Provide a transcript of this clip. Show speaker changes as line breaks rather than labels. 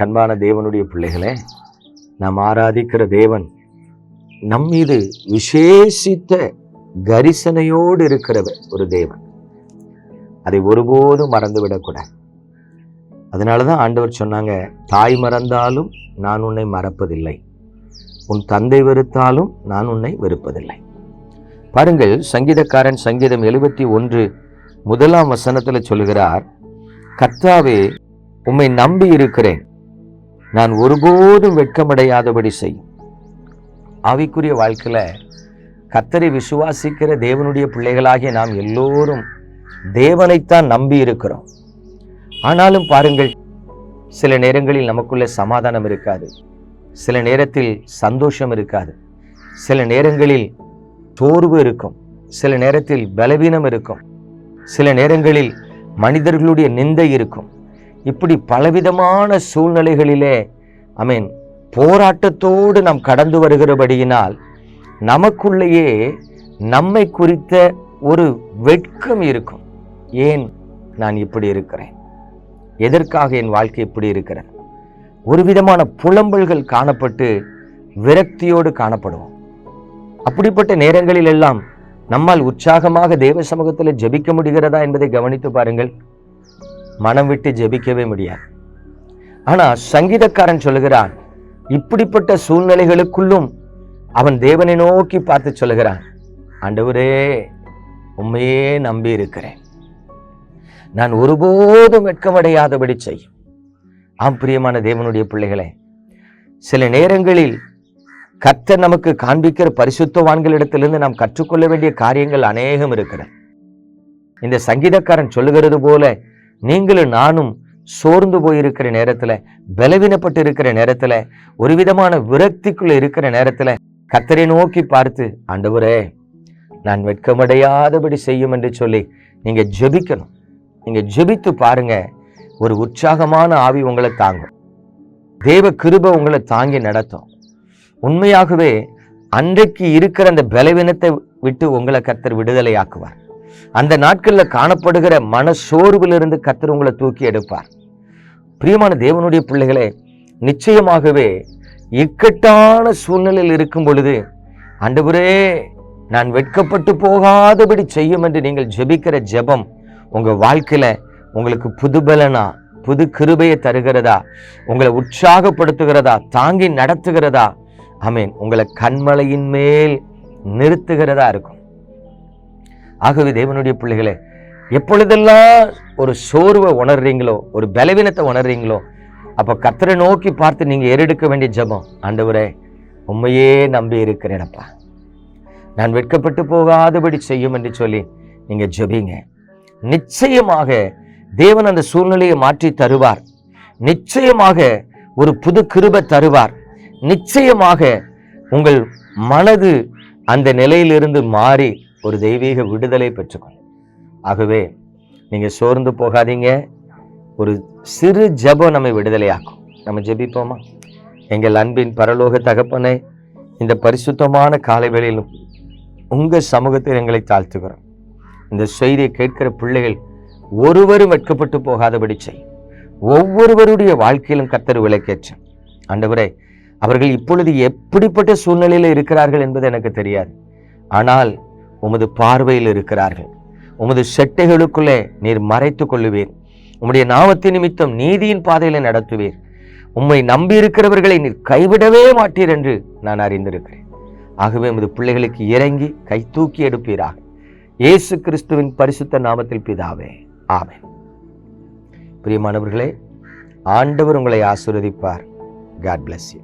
எனக்கு தேவனுடைய பிள்ளைகளே நாம் ஆராதிக்கிற தேவன் நம் மீது விசேஷித்த கரிசனையோடு இருக்கிறவர் ஒரு தேவன். அதை ஒருபோதும் மறந்துவிடக்கூடாது. அதனால தான் ஆண்டவர் சொன்னாங்க தாய் மறந்தாலும் நான் உன்னை மறப்பதில்லை. உன் தந்தை வெறுத்தாலும் நான் உன்னை வெறுப்பதில்லை. பாருங்கள் சங்கீதக்காரன் சங்கீதம் எழுபத்தி ஒன்று முதலாம் வசனத்தில் சொல்லுகிறார் கர்த்தாவே உம்மை நம்பி இருக்கிறேன். நான் ஒருபோதும் வெட்கமடையாதபடி செய். ஆவிக்குரிய வாழ்க்கையில் கத்தரை விசுவாசிக்கிற தேவனுடைய பிள்ளைகளாகிய நாம் எல்லோரும் தேவனைத்தான் நம்பி இருக்கிறோம். ஆனாலும் பாருங்கள் சில நேரங்களில் நமக்குள்ள சமாதானம் இருக்காது. சில நேரத்தில் சந்தோஷம் இருக்காது. சில நேரங்களில் தோர்வு இருக்கும். சில நேரத்தில் பலவீனம் இருக்கும். சில நேரங்களில் மனிதர்களுடைய நிந்தை இருக்கும். இப்படி பலவிதமான சூழ்நிலைகளிலே ஐ மீன் போராட்டத்தோடு நாம் கடந்து வருகிறபடியினால் நமக்குள்ளேயே நம்மை குறித்த ஒரு வெட்கம் இருக்கும். ஏன் நான் இப்படி இருக்கிறேன்? எதற்காக என் வாழ்க்கை இப்படி இருக்கிறேன் ஒரு விதமான புலம்பல்கள் காணப்பட்டு விரக்தியோடு காணப்படுவோம். அப்படிப்பட்ட நேரங்களில் எல்லாம் நம்மால் உற்சாகமாக தேவ சமூகத்தில் ஜெபிக்க முடிகிறதா என்பதை கவனித்து பாருங்கள். மனம் விட்டு ஜெபிக்கவே முடியாது. ஆனா சங்கீதக்காரன் சொல்லுகிறான் இப்படிப்பட்ட சூழ்நிலைகளுக்குள்ளும் அவன் தேவனை நோக்கி பார்த்து சொல்லுகிறான் ஆண்டவரே உண்மையே நம்பி இருக்கிறேன் நான் ஒருபோதும் வெட்கமடையாதபடி செய்யும். ஆம் பிரியமான தேவனுடைய பிள்ளைகளே சில நேரங்களில் கர்த்தர் நமக்கு காண்பிக்கிற பரிசுத்தவான்களிடத்திலிருந்து நாம் கற்றுக்கொள்ள வேண்டிய காரியங்கள் அநேகம் இருக்கிறது. இந்த சங்கீதக்காரன் சொல்லுகிறது போல நீங்களும் நானும் சோர்ந்து போயிருக்கிற நேரத்துல பலவீனப்பட்டு இருக்கிற நேரத்துல ஒரு விதமான விரக்திக்குள்ள இருக்கிற நேரத்துல கத்தரை நோக்கி பார்த்து ஆண்டவரே நான் வெட்கமடையாதபடி செய்யும் என்று சொல்லி நீங்க ஜெபிக்கணும். நீங்க ஜெபித்து பாருங்க. ஒரு உற்சாகமான ஆவி உங்களை தாங்கும். தேவ கிருப உங்களை தாங்கி நடத்தும். உண்மையாகவே அன்றைக்கு இருக்கிற அந்த பலவீனத்தை விட்டு உங்களை கத்தர் விடுதலையாக்குவார். அந்த நாட்களில் காணப்படுகிற மன சோர்விலிருந்து கத்தர் உங்களை தூக்கி எடுப்பார். பிரியமான தேவனுடைய பிள்ளைகளே நிச்சயமாகவே இக்கட்டான சூழ்நிலையில் இருக்கும் பொழுது அண்டவரே நான் வெட்கப்பட்டு போகாதபடி செய்யும் என்று நீங்கள் ஜெபிக்கிற ஜெபம் உங்கள் வாழ்க்கையில் உங்களுக்கு புதுபலனா புது கிருபையை தருகிறதா உங்களை உற்சாகப்படுத்துகிறதா தாங்கி நடத்துகிறதா ஐ மீன் உங்களை கண்மலையின் மேல் நிறுத்துகிறதா இருக்கும். ஆகவே தேவனுடைய பிள்ளைகளே எப்பொழுதெல்லாம் ஒரு சோர்வை உணர்றீங்களோ ஒரு பலவீனத்தை உணர்றீங்களோ அப்போ கத்தரை நோக்கி பார்த்து நீங்கள் ஏறெடுக்க வேண்டிய ஜெபம். ஆண்டவரே உண்மையே நம்பி இருக்கிறேனப்பா. நான் வெட்கப்பட்டு போகாதபடி செய்யும் என்று சொல்லி நீங்கள் ஜெபிங்க. நிச்சயமாக தேவன் அந்த சூழ்நிலையை மாற்றி தருவார். நிச்சயமாக ஒரு புது கிருபை தருவார். நிச்சயமாக உங்கள் மனது அந்த நிலையிலிருந்து மாறி ஒரு தெய்வீக விடுதலை பெற்றுக்கணும் ஆகவே நீங்கள் சோர்ந்து போகாதீங்க. ஒரு சிறு ஜெபம் நம்மை விடுதலையாக்கும். நம்ம ஜெபிப்போமா? எங்கள் அன்பின் பரலோக தகப்பனை இந்த பரிசுத்தமான காலை வேளையிலும் உங்கள் சமூகத்தில் எங்களை தாழ்த்துகிறோம். இந்த செய்தியை கேட்கிற பிள்ளைகள் ஒருவரும் வெட்கப்பட்டு போகாதபடி செய். ஒவ்வொருவருடைய வாழ்க்கையிலும் கத்தர் விளக்கேற்ற. ஆண்டவரே அவர்கள் இப்பொழுது எப்படிப்பட்ட சூழ்நிலையில் இருக்கிறார்கள் என்பது எனக்கு தெரியாது. ஆனால் உமது பார்வையில் இருக்கிறார்கள். உமது செட்டைகளுக்குள்ளே நீர் மறைத்துக் கொள்ளுவீர். உம்முடைய நாமத்தின் நிமித்தம் நீதியின் பாதையில் நடத்துவீர். உம்மை நம்பியிருக்கிறவர்களை நீர் கைவிடவே மாட்டீர் என்று நான் அறிந்திருக்கிறேன். ஆகவே உமது பிள்ளைகளுக்கு இறங்கி கை தூக்கி எடுப்பீராக. இயேசு கிறிஸ்துவின் பரிசுத்த நாமத்தில் பிதாவே. ஆமே பிரியமானவர்களே ஆண்டவர் உங்களை ஆசிர்வதிப்பார். God bless you